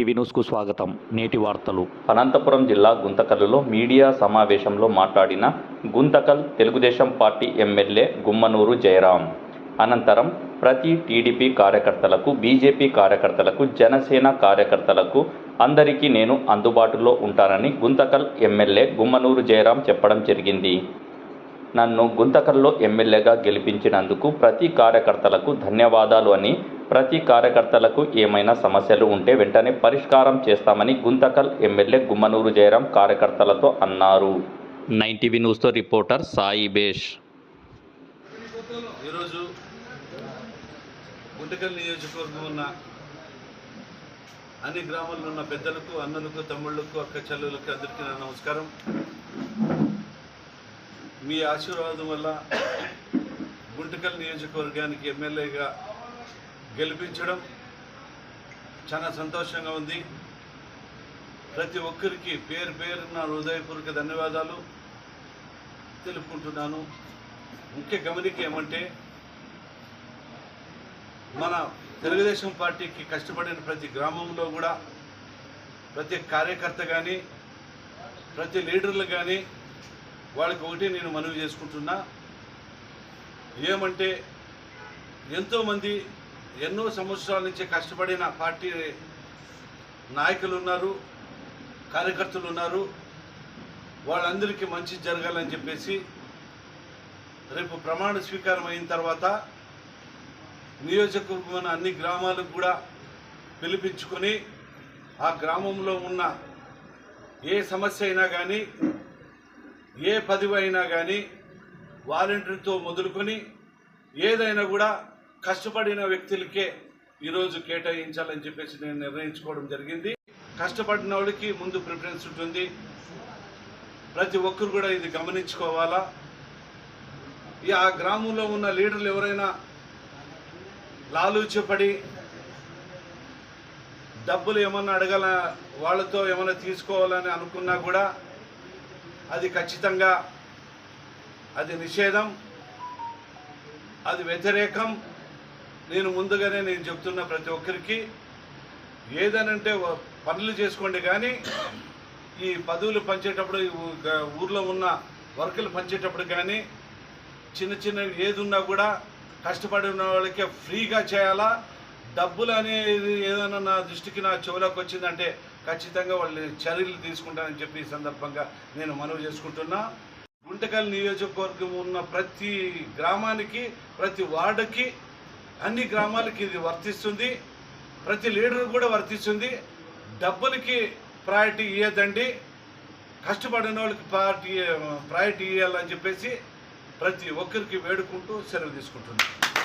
ETV న్యూస్కు స్వాగతం. నేటి వార్తలు. అనంతపురం జిల్లా గుంతకల్లులో మీడియా సమావేశంలో మాట్లాడిన గుంతకల్ తెలుగుదేశం పార్టీ ఎమ్మెల్యే గుమ్మనూరు జయరాం. అనంతరం ప్రతి టీడీపీ కార్యకర్తలకు బీజేపీ కార్యకర్తలకు జనసేన కార్యకర్తలకు అందరికీ నేను అందుబాటులో ఉంటానని గుంతకల్ ఎమ్మెల్యే గుమ్మనూరు జయరాం చెప్పడం జరిగింది. నన్ను గుంతకల్లో ఎమ్మెల్యేగా గెలిపించినందుకు ప్రతి కార్యకర్తలకు ధన్యవాదాలు అని ప్రతి కార్యకర్తలకు ఏమైనా సమస్యలు ఉంటే వెంటనే పరిష్కారం చేస్తామని గుంతకల్ ఎమ్మెల్యే గుమ్మనూరు జయరాం కార్యకర్తలతో అన్నారు. నైన్ టీవీ న్యూస్తో రిపోర్టర్ సాయి బేష్. ఈరోజు గుంటకల్ నియోజకవర్గం ఉన్న అన్ని గ్రామాల్లో ఉన్న పెద్దలకు అన్నలకు తమ్ముళ్ళకు అక్క చెల్లెలకు అందరికీ నా నమస్కారం. మీ ఆశీర్వాదం వల్ల గుంటకల్ నియోజకవర్గానికి ఎమ్మెల్యేగా గెలిపించడం చాలా సంతోషంగా ఉంది. ప్రతి ఒక్కరికి పేరు పేరున హృదయపూర్వక ధన్యవాదాలు తెలుపుకుంటున్నాను. ముఖ్య గమనిక ఏమంటే మన తెలుగుదేశం పార్టీకి కష్టపడిన ప్రతి గ్రామంలో కూడా ప్రతి కార్యకర్త కానీ ప్రతి లీడర్లు కానీ వాళ్ళకి ఒకటి నేను మనవి చేసుకుంటున్నా. ఏమంటే ఎంతోమంది ఎన్నో సంవత్సరాల నుంచి కష్టపడిన పార్టీ నాయకులు ఉన్నారు కార్యకర్తలు ఉన్నారు వాళ్ళందరికీ మంచి జరగాలని చెప్పేసి రేపు ప్రమాణ స్వీకారం అయిన తర్వాత నియోజకవర్గం అన్ని గ్రామాలకు కూడా పిలిపించుకొని ఆ గ్రామంలో ఉన్న ఏ సమస్య అయినా కానీ ఏ పదవి అయినా కానీ వాలంటీర్తో మొదలుకొని ఏదైనా కూడా కష్టపడిన వ్యక్తులకే ఈరోజు కేటాయించాలని చెప్పేసి నేను నిర్ణయించుకోవడం జరిగింది. కష్టపడిన వాళ్ళకి ముందు ప్రిఫరెన్స్ ఉంటుంది. ప్రతి ఒక్కరు కూడా ఇది గమనించుకోవాలా? ఈ ఆ గ్రామంలో ఉన్న లీడర్లు ఎవరైనా లాలూచపడి డబ్బులు ఏమన్నా అడగల వాళ్ళతో ఏమైనా తీసుకోవాలని అనుకున్నా కూడా అది ఖచ్చితంగా అది నిషేధం అది వ్యతిరేకం. నేను ముందుగానే నేను చెప్తున్న ప్రతి ఒక్కరికి ఏదనంటే పనులు చేసుకోండి కానీ ఈ పదవులు పంచేటప్పుడు ఈ ఊర్లో ఉన్న వర్కులు పంచేటప్పుడు కానీ చిన్న చిన్న ఏది ఉన్నా కూడా ఉన్న వాళ్ళకే ఫ్రీగా చేయాలా? డబ్బులు అనేది ఏదైనా నా దృష్టికి నా చెవులోకి వచ్చిందంటే ఖచ్చితంగా వాళ్ళు చర్యలు తీసుకుంటానని చెప్పి ఈ సందర్భంగా నేను మనవి చేసుకుంటున్నా. గుంటకల్ నియోజకవర్గం ఉన్న ప్రతి గ్రామానికి ప్రతి వార్డుకి అన్ని గ్రామాలకి ఇది వర్తిస్తుంది. ప్రతి లీడర్ కూడా వర్తిస్తుంది. డబ్బులకి ప్రయారిటీ ఇవ్వదండి కష్టపడిన వాళ్ళకి ప్రయారిటీ ప్రయారిటీ ఇవ్వాలని చెప్పేసి ప్రతి ఒక్కరికి వేడుకుంటూ సెలవు తీసుకుంటున్నాను